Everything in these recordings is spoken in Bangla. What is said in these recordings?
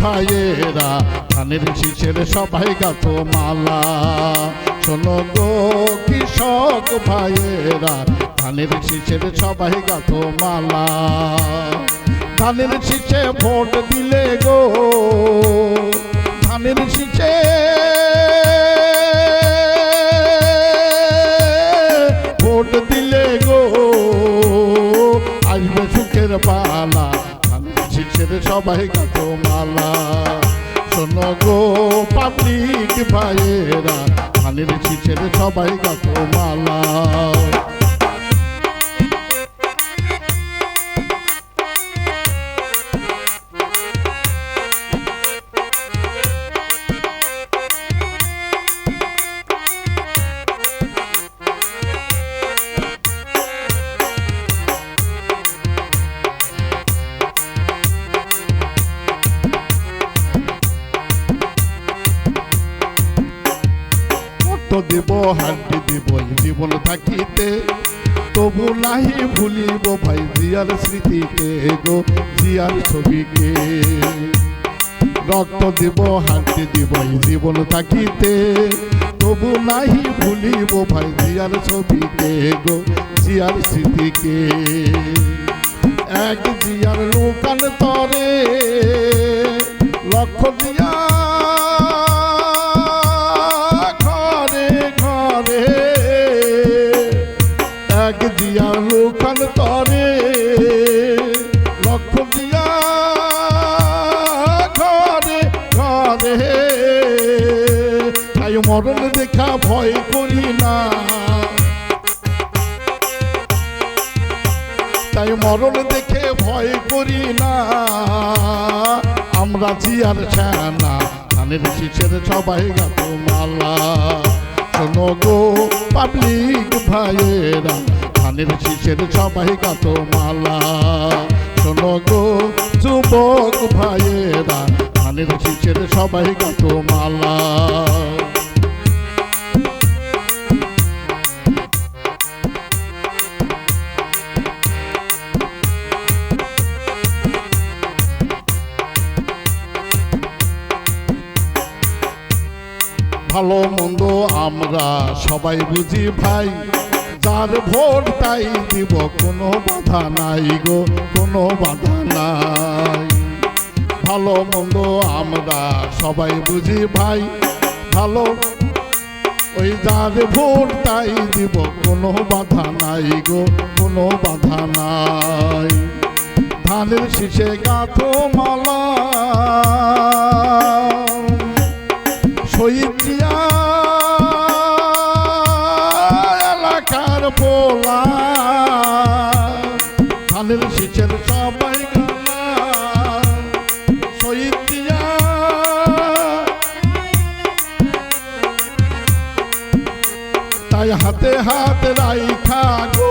ভাইয়েরা, ধানের শীষের সবাই গাত মালা। শোনো গো কৃষক ভাইয়েরা, ধানের শীষের সবাই গাত মালা। ধানের শীষে ভোট দিলে গো, ধানের শীষে ভোট দিলে গো, আসবে সুখের পালা। ধানের শীষের সবাই গাত মালা। পাবলিক ভাইয়েরা ধানের শীষের সবাই কত মালা। কত দেব হাড্ডি দিব, জীবন থাকিতে। তবু নাহি ভুলিব ভাই জিয়ার স্মৃতিকে গো, জিয়ার ছবিকে। রক্ত দিব হাড্ডি দিব, জীবন থাকিতে। তবু নাহি ভুলিব ভাই জিয়ার ছবিকে গো, জিয়ার স্মৃতিকে। এক জিয়ার লোকান তরে মরণ দেখা ভয় করি না। তাই মরণ দেখে ভয় করি না। আমরা জিয়ার সেনা, ধানের শীষের সবাই গাত মালা। শোনো গো পাবলিক ভাইয়েরা, ধানের শীষের সবাই গাত মালা। শোনো গো যুবক ভাইয়েরা, ধানের শীষের সবাই গাত মালা। ভালো মন্দ আমরা সবাই বুঝি ভাই। যার ভোট তাই দিব, কোনো বাধা নাই গো, কোনো বাধা নাই। ভালো মন্দ আমরা সবাই বুঝি ভাই। ভালো, ওই যার ভোট তাই দিব, কোনো বাধা নাই গো, কোনো বাধা নাই। ধানের শীষে গাথো মালা, শহীদ এলাকার পোলা। ধানের শীষের সবাই তাই হাতে হাতে রাইখা গো।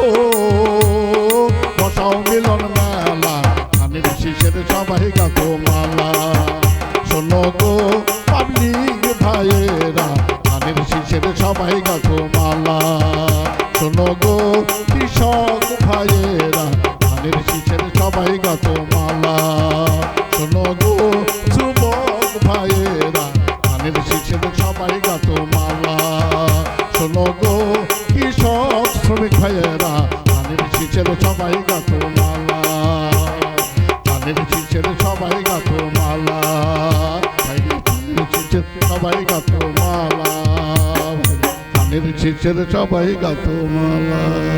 বসাও মিলন মেলা। ধানের শীষের সবাই গাতো মালা। শোনো গো পাবলিক ভাইয়েরা, ধানের শীষের সবাই গাতো মালা। গো কৃষক ভাইয়েরা, ধানের শীষের সবাই গাতো মালা। শোনো গো, যুবক ভাইয়েরা, ধানের শীষের সবাই গাতো মালা। শোনো গো, কৃষক, শ্রমিক ভাইয়েরা, ধানের শীষের সবাই গাতো মালা। ধানের শীষের সবাই গাতো মালা। ধানের শীষের সবাই গাতো মালা। ধানের শীষের সবাই গাতো মালা